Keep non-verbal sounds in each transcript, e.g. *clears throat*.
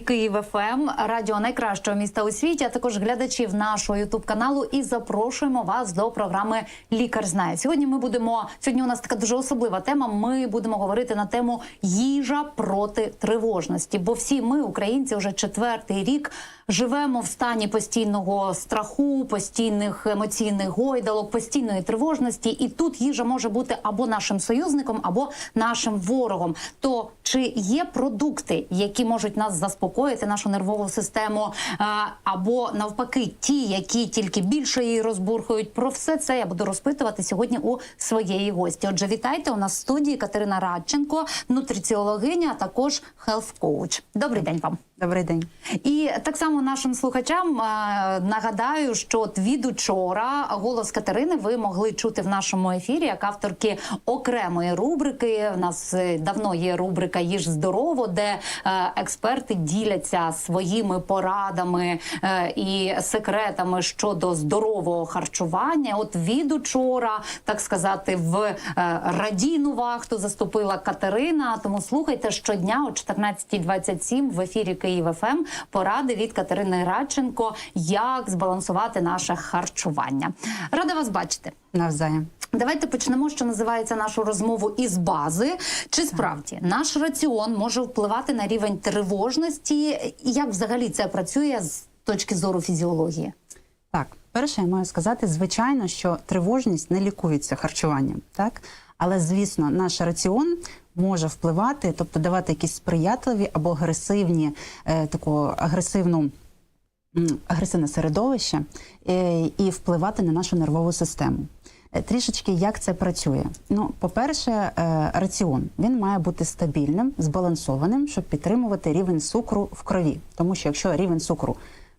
Київ ФМ, радіо найкращого міста у світі, а також глядачів нашого ютуб каналу. І запрошуємо вас до програми Лікар знає. Сьогодні ми будемо сьогодні. У нас така дуже особлива тема. Ми будемо говорити на тему їжа проти тривожності. Бо всі ми, українці, вже четвертий рік живемо в стані постійного страху, постійних емоційних гойдалок, постійної тривожності. І тут їжа може бути або нашим союзником, або нашим ворогом. То чи є продукти, які можуть нас заспокоїти, нашу нервову систему, або навпаки, ті, які тільки більше її розбурхують? Про все це я буду розпитувати сьогодні у своєї гості. Отже, вітайте у нас в студії Катерина Радченко, нутриціологиня, а також хелф-коуч. Добрий день вам. Добрий день. І так само нашим слухачам е, нагадаю, що от від учора голос Катерини ви могли чути в нашому ефірі як авторки окремої рубрики. У нас е, давно є рубрика Їж здорово, де е, експерти діляться своїми порадами і секретами щодо здорового харчування. От від учора, так сказати, в е, радійну вахту заступила Катерина. Тому слухайте щодня о 14.27 в ефірі Київ ФМ поради від Катерини Радченко, як збалансувати наше харчування. Рада вас бачити. Навзаєм. Давайте почнемо, що називається нашу розмову із бази. Чи справді наш раціон може впливати на рівень тривожності? І як взагалі це працює з точки зору фізіології? Так, перше, я маю сказати, звичайно, що тривожність не лікується харчуванням, так? Але, звісно, наш раціон може впливати, тобто давати якісь сприятливі або агресивні, е, таку агресивну. Агресивне середовище е, і впливати на нашу нервову систему. Е, Трішечки як це працює? Ну, по-перше, раціон він має бути стабільним, збалансованим, щоб підтримувати рівень цукру в крові. Тому що якщо рівень цукру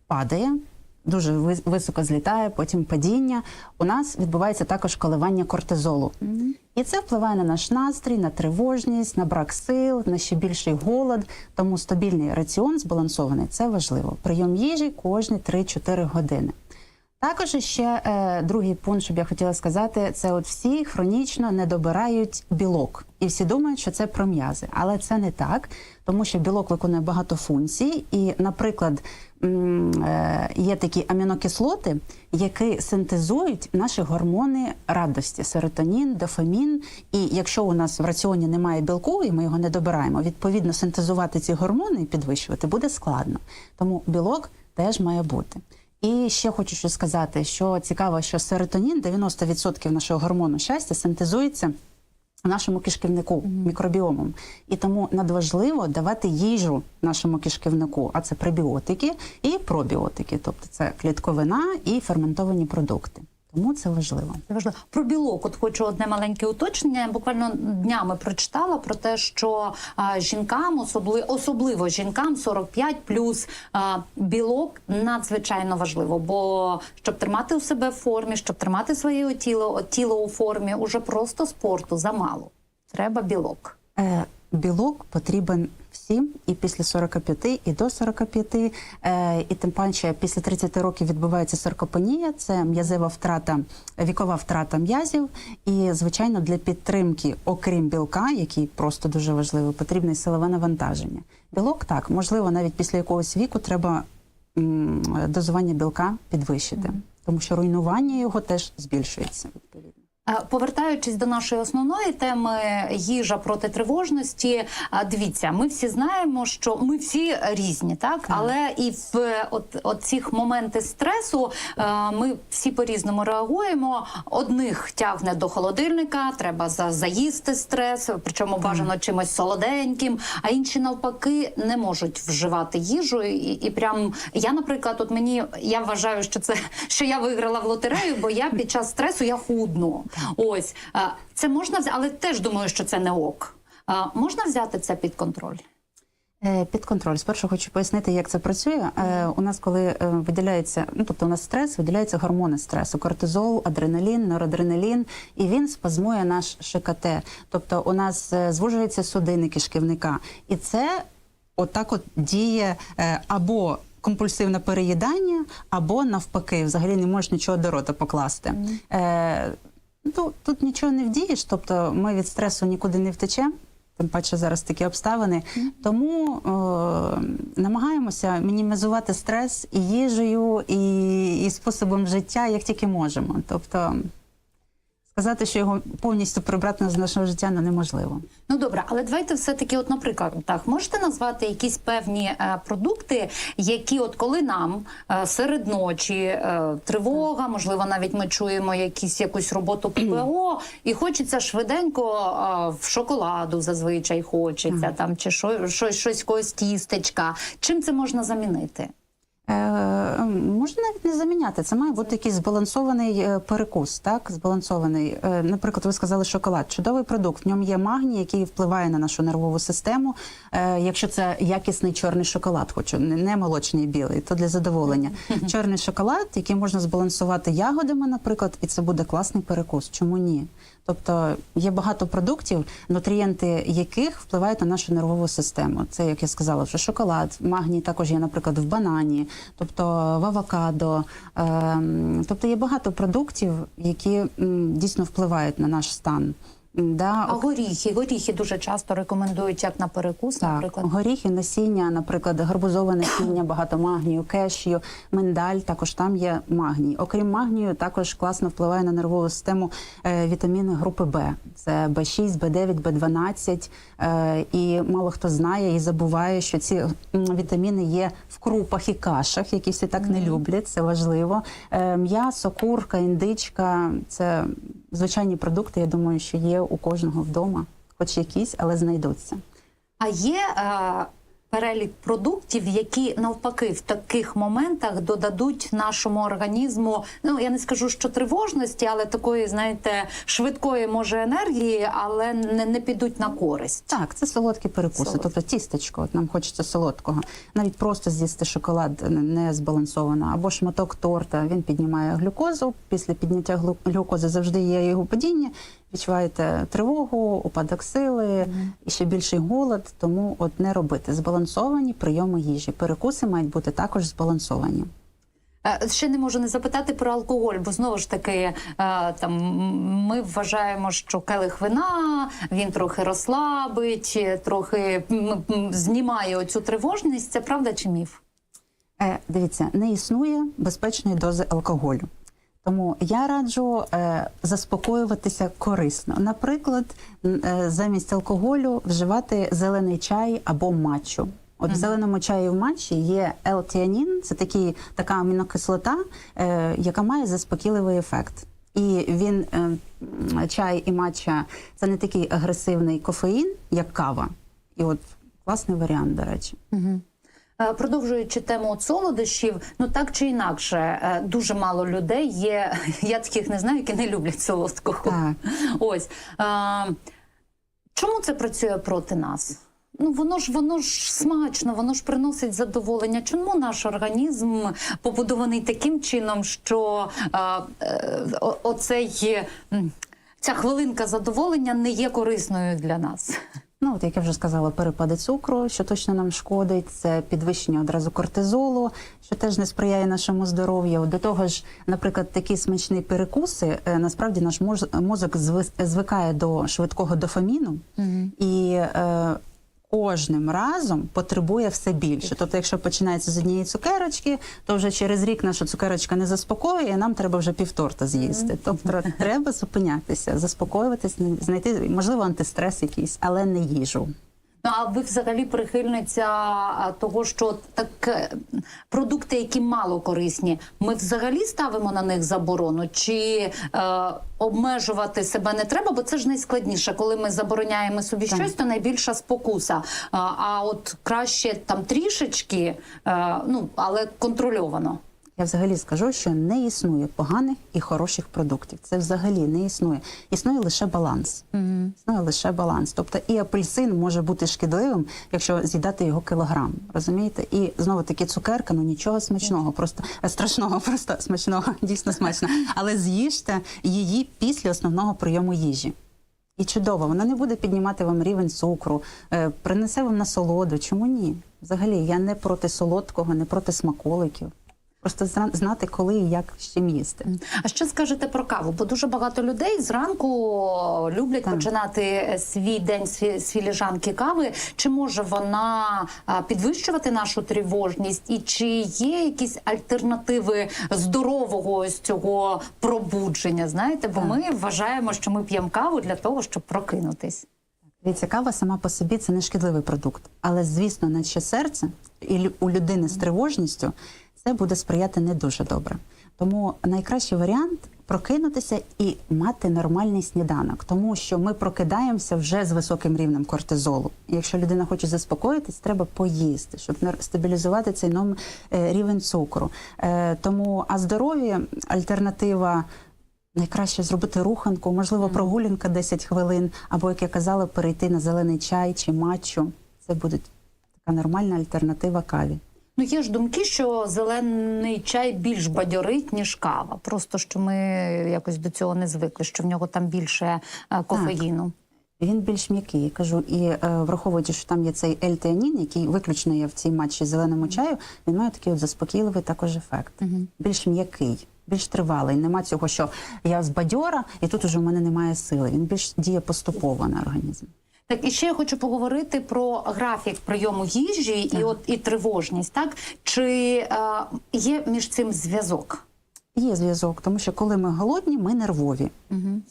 падає, дуже ви- високо злітає, потім падіння, у нас відбувається також коливання кортизолу. І це впливає на наш настрій, на тривожність, на брак сил, на ще більший голод. Тому стабільний раціон збалансований це важливо. Прийом їжі кожні 3-4 години. Також ще е, другий пункт, щоб я хотіла сказати, це от всі хронічно не добирають білок, і всі думають, що це про м'язи, але це не так, тому що білок виконує багато функцій, і, наприклад, е, є такі амінокислоти, які синтезують наші гормони радості: серотонін, дофамін. І якщо у нас в раціоні немає білку, і ми його не добираємо, відповідно синтезувати ці гормони і підвищувати буде складно. Тому білок теж має бути. І ще хочу що сказати, що цікаво, що серотонін, 90% нашого гормону щастя, синтезується в нашому кишківнику мікробіомом. І тому надважливо давати їжу нашому кишківнику, а це пребіотики і пробіотики, тобто це клітковина і ферментовані продукти. Тому це важливо. Це важливо. Про білок, от хочу одне маленьке уточнення. Я буквально днями прочитала про те, що а, жінкам, особливо, особливо жінкам 45 плюс а, білок надзвичайно важливо. Бо щоб тримати у себе в формі, щоб тримати своє тіло, тіло у формі, уже просто спорту замало. Треба білок. Е, білок потрібен всім і після 45, і до 45, е, і тим паче після 30 років відбувається саркопенія, це м'язева втрата, вікова втрата м'язів. І, звичайно, для підтримки, окрім білка, який просто дуже важливий, потрібне силове навантаження. Білок так, можливо, навіть після якогось віку треба дозування білка підвищити, тому що руйнування його теж збільшується відповідно. Е, Повертаючись до нашої основної теми їжа проти тривожності, е, дивіться, ми всі знаємо, що ми всі різні, так але і в от, от цих моменти стресу е, ми всі по-різному реагуємо. Одних тягне до холодильника, треба за заїсти стрес, причому бажано чимось солоденьким, а інші навпаки не можуть вживати їжу. І, і прям я, наприклад, от мені я вважаю, що це що я виграла в лотерею, бо я під час стресу я худну. Ось це можна взяти, але теж думаю, що це не ок. Можна взяти це під контроль. Е, Під контроль. Спершу хочу пояснити, як це працює. Е, У нас, коли е, виділяється, ну тобто у нас стрес, виділяються гормони стресу: кортизол, адреналін, норадреналін, і він спазмує наш ШКТ. Тобто у нас звужуються судини кишківника, і це отак от діє або компульсивне переїдання, або навпаки, взагалі не можеш нічого до рота покласти. Е, Ну, тут нічого не вдієш, тобто ми від стресу нікуди не втечемо. Тим паче зараз такі обставини. Тому е, намагаємося мінімізувати стрес і їжею, і, і способом життя, як тільки можемо. Тобто сказати, що його повністю прибрати з нашого життя ну, неможливо. Ну добре, але давайте все-таки, от, наприклад, так можете назвати якісь певні е, продукти, які, от коли нам е, серед ночі е, тривога, можливо, навіть ми чуємо якісь якусь роботу ППО, і хочеться швиденько е, в шоколаду зазвичай хочеться там, чи що, щось, щось когось тістечка. Чим це можна замінити? Е, можна навіть не заміняти. Це має бути якийсь збалансований е, перекус, так? Збалансований. Е, наприклад, ви сказали шоколад. Чудовий продукт. В ньому є магній, який впливає на нашу нервову систему. Якщо це якісний чорний шоколад, хочу не молочний білий, то для задоволення. *laughs* Чорний шоколад, який можна збалансувати ягодами, наприклад, і це буде класний перекус. Чому ні? Тобто є багато продуктів, нутрієнти яких впливають на нашу нервову систему. Це, як я сказала, вже шоколад, магній також є, наприклад, в банані, тобто в авокадо. Ем, тобто є багато продуктів, які дійсно впливають на наш стан. Да, А горіхи, горіхи дуже часто рекомендують як на перекус, так, наприклад. горіхи, насіння, наприклад, гарбузове насіння, *clears throat* багато магнію, кешю, миндаль, також там є магній. Окрім магнію, також класно впливає на нервову систему е, вітаміни групи Б. Це Б6, Б9, Б12. Е, і мало хто знає і забуває, що ці вітаміни є в крупах і кашах, які всі так не люблять. Це важливо. Е, м'ясо, курка, індичка це звичайні продукти. Я думаю, що є у кожного вдома, хоч якісь, але знайдуться. А є е, перелік продуктів, які навпаки в таких моментах додадуть нашому організму. Ну я не скажу, що тривожності, але такої, знаєте, швидкої може енергії, але не, не підуть на користь. Так, це солодкі перекуси, Солодкі. тобто тістечко. От нам хочеться солодкого. Навіть просто з'їсти шоколад не збалансовано, або шматок торта. Він піднімає глюкозу. Після підняття глюкози завжди є його падіння. Відчуваєте тривогу, упадок сили і ще більший голод. Тому от не робити збалансовані прийоми їжі. Перекуси мають бути також збалансовані. Е, Ще не можу не запитати про алкоголь, бо знову ж таки е, там ми вважаємо, що келих вина він трохи розслабить, трохи знімає оцю тривожність. Це правда чи міф? Е, дивіться, не існує безпечної дози алкоголю. Тому я раджу е, заспокоюватися корисно. Наприклад, е, замість алкоголю вживати зелений чай або матчу. От в зеленому чаї в матчі є L-тіанін, це такий, така амінокислота, е, яка має заспокійливий ефект. І він е, чай і матча це не такий агресивний кофеїн, як кава. І от класний варіант, до речі. Е, Продовжуючи тему от солодощів, ну так чи інакше, е, дуже мало людей є. *laughs* Я таких не знаю, які не люблять солодкого. Так. *laughs* Ось е, чому це працює проти нас? Ну воно ж воно ж смачно, воно ж приносить задоволення. Чому наш організм побудований таким чином, що е, е, оцей ця хвилинка задоволення не є корисною для нас? Ну, от як я вже сказала, перепади цукру, що точно нам шкодить, це підвищення одразу кортизолу, що теж не сприяє нашому здоров'ю. До того ж, наприклад, такі смачні перекуси, е, насправді наш моз- мозок звикає до швидкого дофаміну і е, кожним разом потребує все більше. Тобто, якщо починається з однієї цукерочки, то вже через рік наша цукерочка не заспокоює, і нам треба вже півторта з'їсти. Тобто треба зупинятися, заспокоюватись, знайти можливо антистрес якийсь, але не їжу. Ну, а ви взагалі прихильниця того, що так е, продукти, які мало корисні, ми взагалі ставимо на них заборону? Чи е, обмежувати себе не треба? Бо це ж найскладніше, коли ми забороняємо собі Так. щось, то найбільша спокуса. А, а от краще там трішечки, е, ну але контрольовано. Я взагалі скажу, що не існує поганих і хороших продуктів. Це взагалі не існує. Існує лише баланс. Існує лише баланс. Тобто і апельсин може бути шкідливим, якщо з'їдати його кілограм. Розумієте? І знову таки цукерка, ну нічого смачного, просто е, страшного, *laughs* просто смачного, дійсно смачно. Але з'їжте її після основного прийому їжі. І чудово, вона не буде піднімати вам рівень цукру, е, принесе вам насолоду. Чому ні? Взагалі, я не проти солодкого, не проти смаколиків. Просто знати, коли і як з чим їсти. А що скажете про каву? Бо дуже багато людей зранку люблять Так. починати свій день з з філіжанки кави. Чи може вона підвищувати нашу тривожність? І чи є якісь альтернативи здорового ось цього пробудження? Знаєте, бо Так. ми вважаємо, що ми п'ємо каву для того, щоб прокинутись. Дивіться, кава сама по собі це не шкідливий продукт, але звісно, наче серце і у людини з тривожністю це буде сприяти не дуже добре. Тому найкращий варіант прокинутися і мати нормальний сніданок, тому що ми прокидаємося вже з високим рівнем кортизолу. І якщо людина хоче заспокоїтись, треба поїсти, щоб стабілізувати цей ном е, рівень цукру. Е, Тому а здоров'я альтернатива. Найкраще зробити руханку, можливо, прогулянка 10 хвилин, або, як я казала, перейти на зелений чай чи матчу. Це буде така нормальна альтернатива каві. Ну є ж думки, що зелений чай більш бадьорить, ніж кава. Просто що ми якось до цього не звикли, що в нього там більше е, кофеїну. Він більш м'який, я кажу, і е, враховуючи, що там є цей L-теанін, який виключно є в цій матчі зеленому чаю, він має такий от заспокійливий також ефект. Більш м'який, більш тривалий. Нема цього, що я з бадьора, і тут уже в мене немає сили. Він більш діє поступово на організм. Так, і ще я хочу поговорити про графік прийому їжі і от і тривожність. Так чи е, є між цим зв'язок? Є зв'язок, тому що коли ми голодні, ми нервові.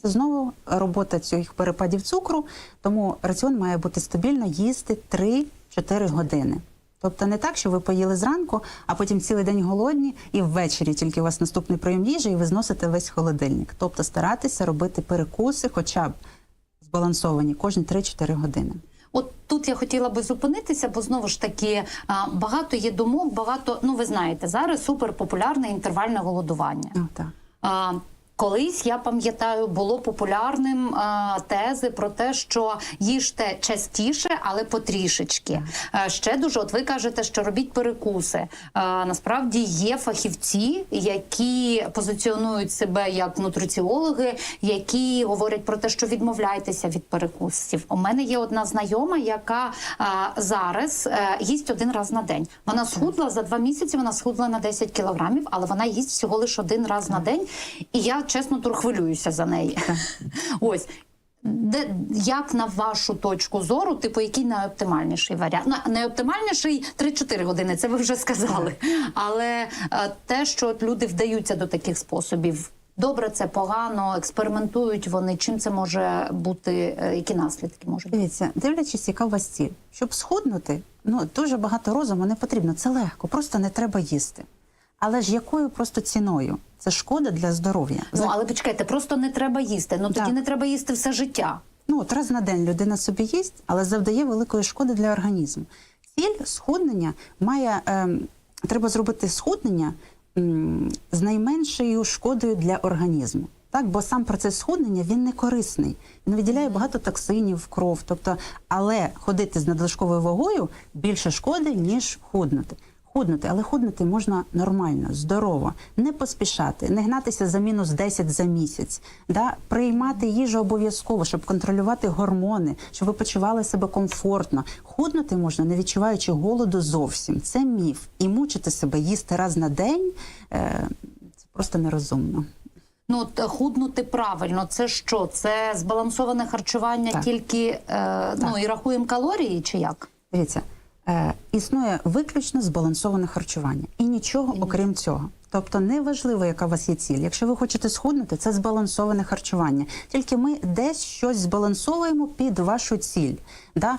Це знову робота цих перепадів цукру, тому раціон має бути стабільно їсти 3-4 години. Тобто не так, що ви поїли зранку, а потім цілий день голодні, і ввечері тільки у вас наступний прийом їжі, і ви зносите весь холодильник. Тобто старатися робити перекуси, хоча б збалансовані кожні 3-4 години. От тут я хотіла би зупинитися, бо знову ж таки багато є думок, багато. Ну ви знаєте, зараз суперпопулярне інтервальне голодування. О, так. Колись я пам'ятаю, було популярним а, тези про те, що їжте частіше, але потрішечки. А, ще дуже, от ви кажете, що робіть перекуси. А, насправді є фахівці, які позиціонують себе як нутриціологи, які говорять про те, що відмовляйтеся від перекусів. У мене є одна знайома, яка а, зараз е, їсть один раз на день. Вона схудла за два місяці. Вона схудла на 10 кілограмів, але вона їсть всього лише один раз на день. І я чесно тур хвилююся за неї. Ось. Де як на вашу точку зору, типу, який найоптимальніший варіант? Ну, найоптимальніший 3-4 години, це ви вже сказали. Але е, те, що от люди вдаються до таких способів, добре, це погано, експериментують вони. Чим це може бути? е, Які наслідки можуть бути? Дивіться, дивлячись, яка у вас ціль. Щоб схуднути, ну дуже багато розуму не потрібно. Це легко, просто не треба їсти. Але ж якою просто ціною? Це шкода для здоров'я. Ну але почекайте, просто не треба їсти. Ну тоді Так. не треба їсти все життя. Ну, от раз на день людина собі їсть, але завдає великої шкоди для організму. Ціль схуднення має ем, треба зробити схуднення м, з найменшою шкодою для організму. Так, бо сам процес схуднення він не корисний. Він виділяє багато токсинів в кров. Тобто, але ходити з надлишковою вагою більше шкоди, ніж худнути. Худнути, але худнути можна нормально, здорово, не поспішати, не гнатися за мінус 10 за місяць, да? приймати їжу обов'язково, щоб контролювати гормони, щоб ви почували себе комфортно. Худнути можна, не відчуваючи голоду зовсім. Це міф. І мучити себе їсти раз на день е, це просто нерозумно. Ну худнути правильно. Це що? Це збалансоване харчування, Так. тільки е, ну і рахуємо калорії, чи як? Дивіться, існує виключно збалансоване харчування і нічого окрім цього. Тобто неважливо, яка у вас є ціль. Якщо ви хочете схуднути, це збалансоване харчування. Тільки ми десь щось збалансовуємо під вашу ціль. Да?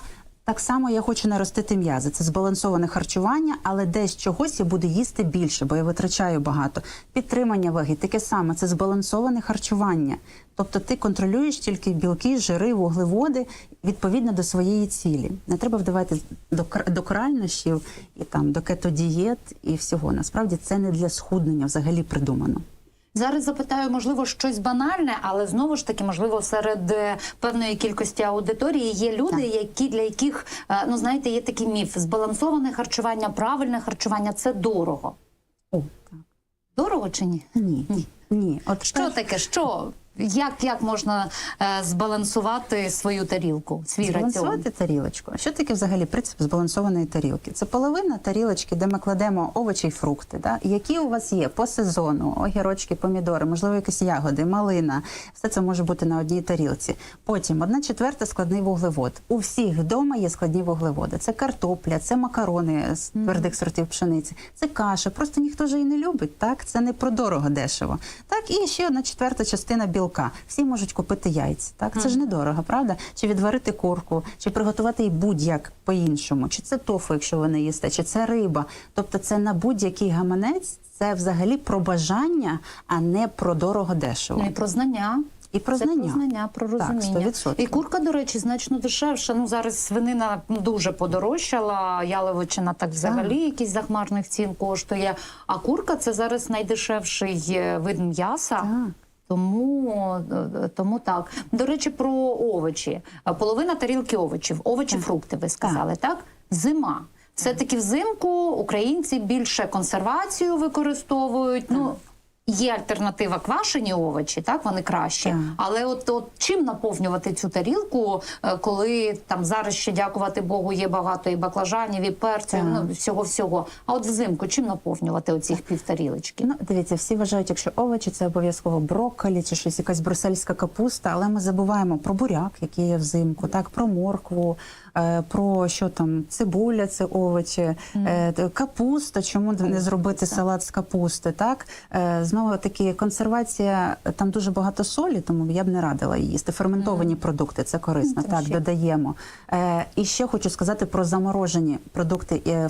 Так само я хочу наростити м'язи. Це збалансоване харчування, але десь чогось я буду їсти більше, бо я витрачаю багато. Підтримання ваги таке саме, це збалансоване харчування. Тобто ти контролюєш тільки білки, жири, вуглеводи відповідно до своєї цілі. Не треба вдавати до, до крайнощів і там до кетодієт і всього. Насправді це не для схуднення взагалі придумано. Зараз запитаю, можливо, щось банальне, але знову ж таки, можливо, серед е, певної кількості аудиторії є люди, які для яких е, ну знаєте, є такий міф: збалансоване харчування, правильне харчування це дорого. О. Дорого чи ні? Ні, ні. От Що таке? Що? Як, як можна е, збалансувати свою тарілку, свій раціон? Тарілочку. Що таке взагалі принцип збалансованої тарілки? Це половина тарілочки, де ми кладемо овочі й фрукти. Да? Які у вас є по сезону, огірочки, помідори, можливо, якісь ягоди, малина. Все це може бути на одній тарілці. Потім одна четверта складний вуглевод. У всіх вдома є складні вуглеводи. Це картопля, це макарони з твердих сортів пшениці, це каша. Просто ніхто ж її не любить. Так, це не про дорого дешево. Так, і ще одна четверта частина білка. Всі можуть купити яйця. Так, це ж недорого, правда? Чи відварити курку, чи приготувати її будь-як по-іншому, чи це тофу, якщо ви не їсте, чи це риба. Тобто, це на будь-який гаманець. Це взагалі про бажання, а не про дорого дешево. Ну, і про знання. І про Це знання. про знання, про Так, розуміння. 100%. І курка, до речі, значно дешевша. Ну зараз свинина ну, дуже подорожчала, яловичина так взагалі якийсь захмарних цін коштує. А курка це зараз найдешевший е, вид м'яса. Так. Тому, е, тому так. До речі, про овочі. Е, Половина тарілки овочів. Овочі, фрукти, ви сказали, так? Зима. Все-таки взимку українці більше консервацію використовують. Ну, є альтернатива квашені овочі, так вони кращі. Так. Але от, от чим наповнювати цю тарілку, е, коли там зараз ще дякувати Богу, є багато і баклажанів, і Так. ну всього всього. А от взимку чим наповнювати оцих півтарілочки? Ну, дивіться, всі вважають, якщо овочі, це обов'язково брокколі чи щось, якась брюссельська капуста, але ми забуваємо про буряк, який є взимку, так, про моркву, про що там, цибуля, це овочі, е, капуста, чому не зробити салат з капусти, так? Е, Знову таки, консервація, е, там дуже багато солі, тому я б не радила її їсти. Ферментовані продукти, це корисно, так, додаємо. Е, і ще хочу сказати про заморожені продукти, е,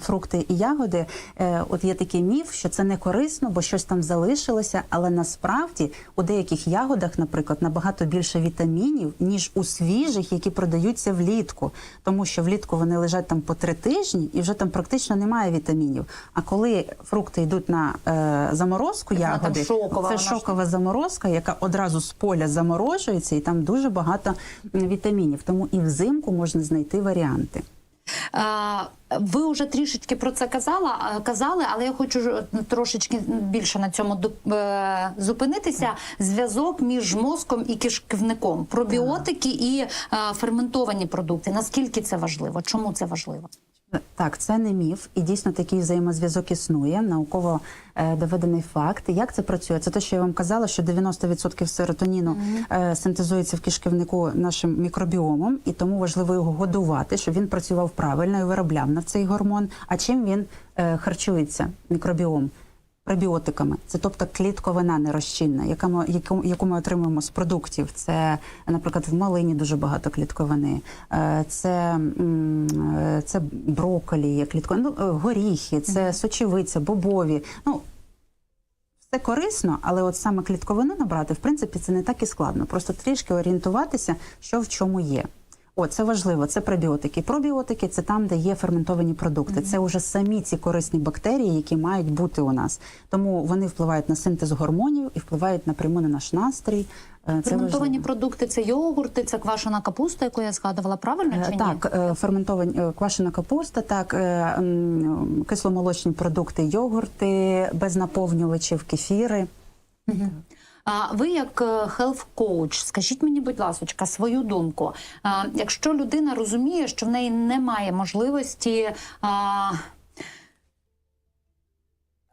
фрукти і ягоди. Е, от є такий міф, що це не корисно, бо щось там залишилося, але насправді у деяких ягодах, наприклад, набагато більше вітамінів, ніж у свіжих, які продаються влітку. Тому що влітку вони лежать там по три тижні і вже там практично немає вітамінів. А коли фрукти йдуть на е, заморозку Так ягоди, шокова, це шокова ж- заморозка, яка одразу з поля заморожується, і там дуже багато вітамінів. Тому і взимку можна знайти варіанти. А, Ви вже трішечки про це казала, казали, але я хочу е, трошечки більше на цьому е, зупинитися. Зв'язок між мозком і кишківником, пробіотики і е, ферментовані продукти. Наскільки це важливо? Чому це важливо? Так, це не міф, і дійсно такий взаємозв'язок існує. Науково е, доведений факт. Як це працює? Це те, що я вам казала, що 90% серотоніну е, синтезується в кишківнику нашим мікробіомом, і тому важливо його годувати, щоб він працював правильно і виробляв на цей гормон. А чим він е, харчується? Мікробіом? Пробіотиками, це тобто клітковина нерозчинна, яка ми, яку, яку ми отримуємо з продуктів. Це, наприклад, в малині дуже багато клітковини, е, це, це брокколі, є клітковина, ну, е, горіхи, це сочевиця, бобові. Ну, все корисно, але от саме клітковину набрати, в принципі, це не так і складно. Просто трішки орієнтуватися, що в чому є. О, це важливо. Це пробіотики. Пробіотики це там, де є ферментовані продукти. Це вже самі ці корисні бактерії, які мають бути у нас. Тому вони впливають на синтез гормонів і впливають напряму на наш настрій. Е, Це Ферментовані важливо. продукти це йогурти, це квашена капуста, яку я згадувала. Правильно Е, чи ні? Так, е, ферментовані квашена капуста, так, кисломолочні продукти, йогурти, без наповнювачів, кефіри. А ви як health coach, скажіть мені, будь ласка, свою думку. А, Якщо людина розуміє, що в неї немає можливості а,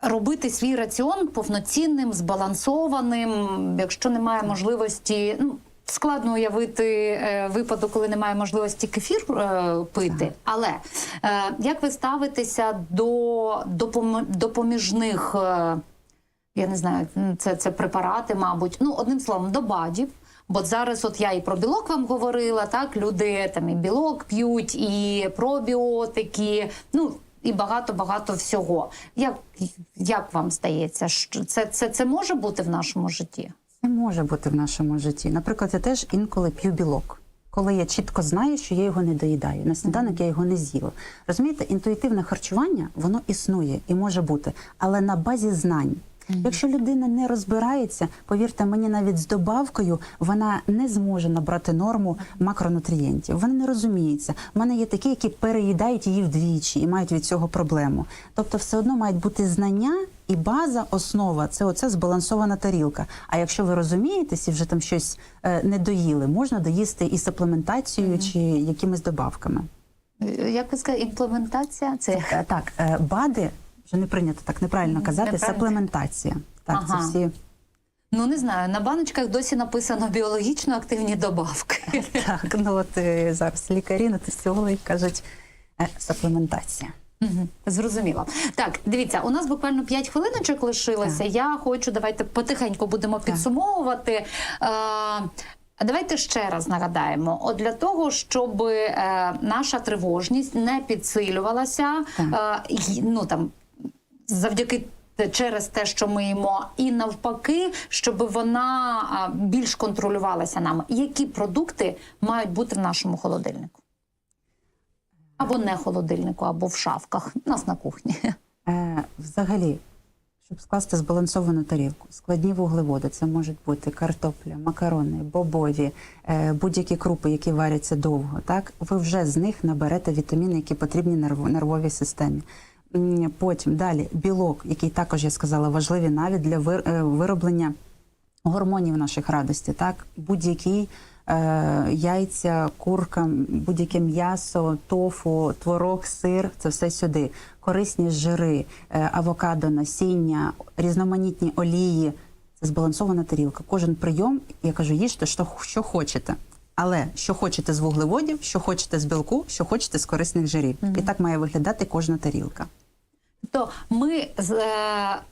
робити свій раціон повноцінним, збалансованим, якщо немає можливості, ну. Складно уявити е, випадок, коли немає можливості кефір е, пити. Але е, як ви ставитеся до допом- допоміжних е, я не знаю, це, це препарати, мабуть. Ну, одним словом, до БАДів. Бо зараз, от я і про білок вам говорила, так люди там і білок п'ють, і пробіотики, ну і багато багато всього. Як, як вам здається, що це, це, це може бути в нашому житті? Це може бути в нашому житті. Наприклад, я теж інколи п'ю білок. Коли я чітко знаю, що я його не доїдаю. На сніданок я його не з'їла. Розумієте, інтуїтивне харчування воно існує і може бути, але на базі знань. Якщо людина не розбирається, повірте мені, навіть з добавкою вона не зможе набрати норму макронутрієнтів. Вона не розуміється. У мене є такі, які переїдають її вдвічі і мають від цього проблему. Тобто, все одно мають бути знання І база, основа це оця збалансована тарілка. А якщо ви розумієтесь і вже там щось е, не доїли, можна доїсти і саплементацією чи якимись добавками. Е, Як ви сказали, імплементація? Це Е, Так, е, БАДи вже не прийнято так неправильно казати. неправильно. Саплементація. Так, Ага. це всі ну не знаю. На баночках досі написано біологічно активні добавки. *laughs* так. Ну от е, зараз лікарі, нутриціологи кажуть е, саплементація. Мгм, Зрозуміло. Так, дивіться, у нас буквально 5 хвилиночок лишилося. Я хочу, давайте потихеньку будемо підсумовувати. Е, давайте ще раз нагадаємо: от для того, щоб е, наша тривожність не підсилювалася, е, ну там завдяки. Через те, що ми їмо, і навпаки, щоб вона більш контролювалася нами. Які продукти мають бути в нашому холодильнику? Або не холодильнику, або в шафках. У нас на кухні. Е, взагалі, щоб скласти збалансовану тарілку, складні вуглеводи, це можуть бути картопля, макарони, бобові, е, будь-які крупи, які варяться довго. Так, ви вже з них наберете вітаміни, які потрібні нервовій системі. Потім далі білок, який також я сказала, важливий навіть для е, вироблення гормонів наших радості, так будь-які е, яйця, курка, будь-яке м'ясо, тофу, творог, сир це все сюди. Корисні жири, е, авокадо, насіння, різноманітні олії. Це збалансована тарілка. Кожен прийом, я кажу, їжте, що, що хочете. Але що хочете з вуглеводів, що хочете з білку, що хочете з корисних жирів. І так має виглядати кожна тарілка. То ми з е,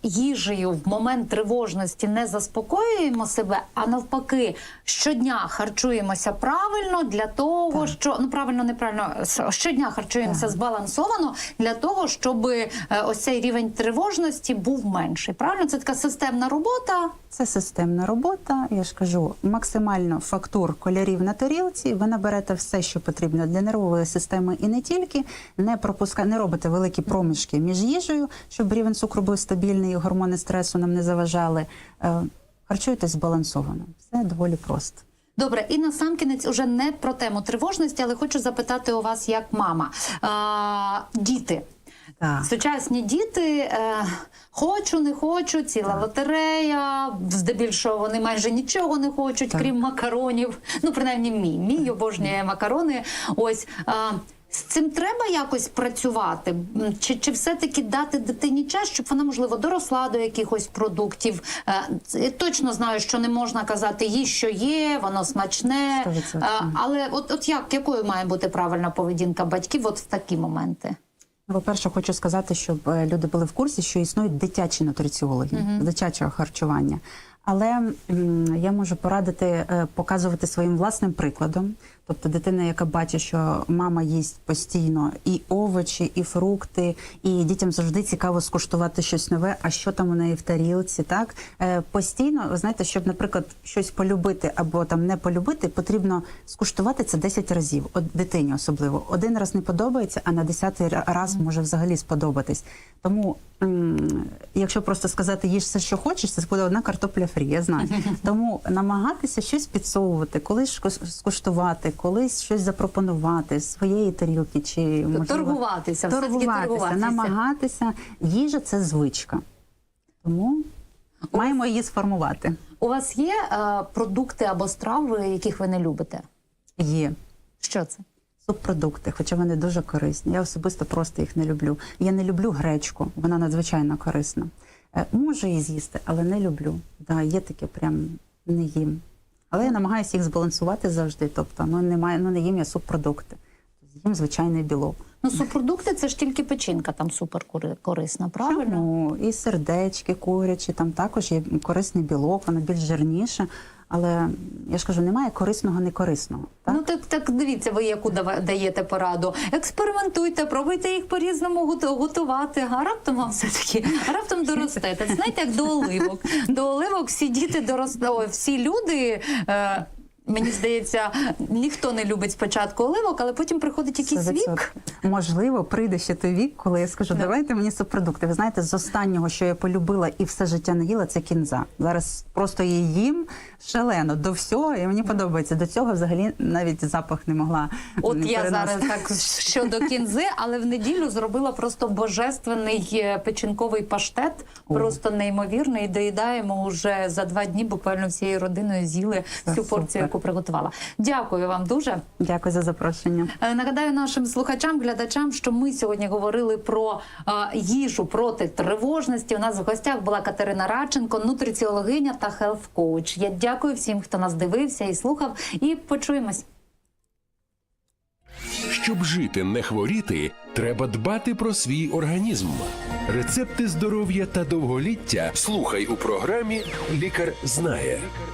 їжею в момент тривожності не заспокоюємо себе, а навпаки, щодня харчуємося правильно для того, що ну правильно, неправильно щодня харчуємося збалансовано для того, щоб е, ось цей рівень тривожності був менший. Правильно, це така системна робота. Це системна робота. Я ж кажу, максимально фактур кольорів на тарілці. Ви наберете все, що потрібно для нервової системи, і не тільки не пропуска, не робите великі проміжки між їжею, щоб рівень цукру був стабільний, і гормони стресу нам не заважали. Е, Харчуйтесь збалансовано. Все доволі просто. Добре, і на сам кінець уже не про тему тривожності, але хочу запитати у вас як мама. А, діти. Так. Сучасні діти е, хочу, не хочу, ціла лотерея. Здебільшого вони майже нічого не хочуть, Так. крім макаронів. Ну, принаймні, мій мій обожнює макарони. Ось. Е, з цим треба якось працювати, чи, чи все-таки дати дитині час, щоб вона можливо доросла до якихось продуктів. Е, Я точно знаю, що не можна казати їй, що є, воно смачне. Сто відсотків. Е, але от, от як якою має бути правильна поведінка батьків от в такі моменти? По-перше, хочу сказати, щоб е, люди були в курсі, що існують дитячі нутриціологи з дитячого харчування. Але я можу порадити показувати своїм власним прикладом. Тобто дитина, яка бачить, що мама їсть постійно і овочі, і фрукти, і дітям завжди цікаво скуштувати щось нове, а що там у неї в тарілці, так Е, постійно, ви знаєте, щоб, наприклад, щось полюбити або там не полюбити, потрібно скуштувати це 10 разів, от дитині особливо. Один раз не подобається, а на 10 раз може взагалі сподобатись. Тому, якщо просто сказати їж все, що хочеш, це буде одна картопля фрі, я знаю. *laughs* Тому намагатися щось підсовувати, колись шко- скуштувати, колись щось запропонувати з своєї тарілки чи можливо, Торгуватися, торгуватися, торгуватися. намагатися. Їжа це звичка. Тому маємо її сформувати. У вас є е, продукти або страви, яких ви не любите? Є Що це? субпродукти, хоча вони дуже корисні. Я особисто просто їх не люблю. Я не люблю гречку, вона надзвичайно корисна. Е, Можу її з'їсти, але не люблю. Да, є таке прям не їм. Але я намагаюся їх збалансувати завжди. Тобто, ну немає, ну не їм я субпродукти. Їм звичайний білок. Ну, субпродукти це ж тільки печінка, там супер кори- корисна, правильно? Ну, і сердечки курячі, там також є корисний білок, воно більш жирніше. Але я ж кажу, немає корисного некорисного. Так? Ну так, так дивіться, ви яку даєте пораду. Експериментуйте, пробуйте їх по-різному готувати. А раптом вам все таки а раптом доростете. Знаєте, як до оливок. До оливок всі діти доросли, всі люди. Е, Мені здається, ніхто не любить спочатку оливок, але потім приходить якийсь 100%. вік. Можливо, прийде ще той вік, коли я скажу, давайте мені субпродукти. Ви знаєте, з останнього, що я полюбила і все життя не їла, це кінза. Зараз просто її їм шалено до всього, і мені подобається. До цього взагалі навіть запах не могла. От не я переносити. зараз так щодо кінзи, але в неділю зробила просто божественний е, печінковий паштет, просто неймовірний. Доїдаємо вже за два дні. Буквально всією родиною з'їли всю порцію. Яку приготувала. Дякую вам дуже. Дякую за запрошення. Е, Нагадаю нашим слухачам, глядачам, що ми сьогодні говорили про е, їжу проти тривожності. У нас в гостях була Катерина Радченко, нутриціологиня та хелф-коуч. Я дякую всім, хто нас дивився і слухав. І почуємось. Щоб жити, не хворіти, треба дбати про свій організм. Рецепти здоров'я та довголіття слухай у програмі Лікар знає.